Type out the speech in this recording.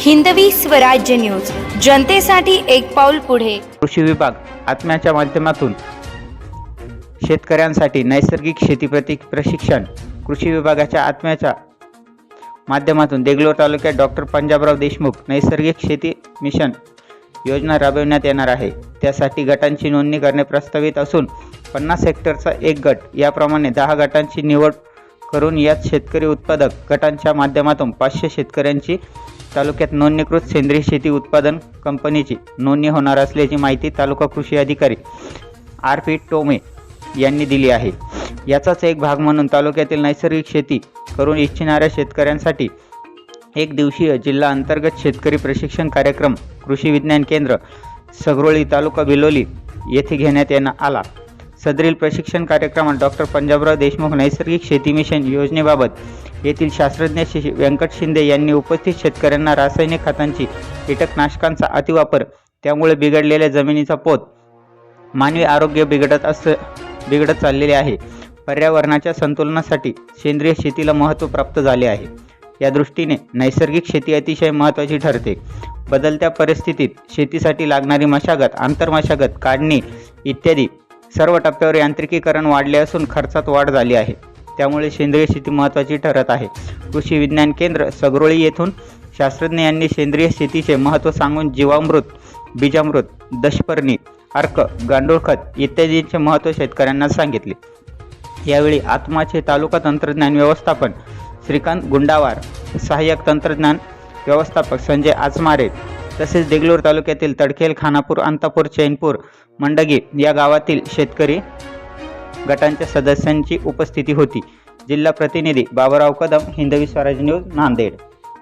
Hindavi Swarajya news. जनतेसाठी एक पाऊल पुढे. कृषी विभाग आत्म्याच्या माध्यमातून शेतकऱ्यांसाठी नैसर्गिक शेतीप्रती प्रशिक्षण कृषी विभागाच्या आत्म्याच्या माध्यमातून देगलोर तालुक्यात डॉक्टर पंजाबराव देशमुख नैसर्गिक शेती मिशन योजना राबविण्यात येणार आहे. त्यासाठी गटांची नोंदणी करणे प्रस्तावित असून पन्नास हेक्टरचा एक गट याप्रमाणे दहा गटांची निवड करून यात शेतकरी उत्पादक गटांच्या माध्यमातून पाचशे शेतकऱ्यांची तालुक्यात नोंदणीकृत सेंद्रिय शेती उत्पादन कंपनीची नोंदणी होणार असल्याची माहिती तालुका कृषी अधिकारी आर पी टोमे यांनी दिली आहे. याचाच एक भाग म्हणून तालुक्यातील नैसर्गिक शेती करून इच्छिणाऱ्या शेतकऱ्यांसाठी एक दिवसीय जिल्हा अंतर्गत शेतकरी प्रशिक्षण कार्यक्रम कृषी विज्ञान केंद्र सगरोळी तालुका बिलोली येथे घेण्यात येणार आला. सदरील प्रशिक्षण कार्यक्रमात डॉक्टर पंजाबराव देशमुख नैसर्गिक शेती मिशन योजनेबाबत येथील शास्त्रज्ञ शि व्यंकट शिंदे यांनी उपस्थित शेतकऱ्यांना रासायनिक खतांची कीटकनाशकांचा अतिवापर त्यामुळे बिघडलेल्या जमिनीचा पोत मानवी आरोग्य बिघडत अस बिघडत चाललेले आहे. पर्यावरणाच्या संतुलनासाठी सेंद्रिय शेतीला महत्त्व प्राप्त झाले आहे. या दृष्टीने नैसर्गिक शेती अतिशय महत्त्वाची ठरते. बदलत्या परिस्थितीत शेतीसाठी लागणारी मशागत आंतरमशागत काढणी इत्यादी सर्व टप्प्यावर यांत्रिकीकरण वाढले असून खर्चात वाढ झाली आहे. त्यामुळे सेंद्रिय शेती महत्त्वाची ठरत आहे. कृषी विज्ञान केंद्र सगरोळी येथून शास्त्रज्ञ यांनी सेंद्रिय शेतीचे महत्त्व सांगून जीवामृत बीजामृत दशपर्णी अर्क गांडूळ खत इत्यादींचे महत्त्व शेतकऱ्यांना सांगितले. यावेळी आत्माचे तालुका तंत्रज्ञान व्यवस्थापन श्रीकांत गुंडावार सहाय्यक तंत्रज्ञान व्यवस्थापक संजय आचमारे तसेच देगलूर तालुक्यातील तडखेल खानापूर अंतापूर चैनपूर मंडगी या गावातील शेतकरी गटांच्या सदस्यांची उपस्थिती होती. जिल्हा प्रतिनिधी बाबुराव कदम हिंदवी स्वराज न्यूज नांदेड.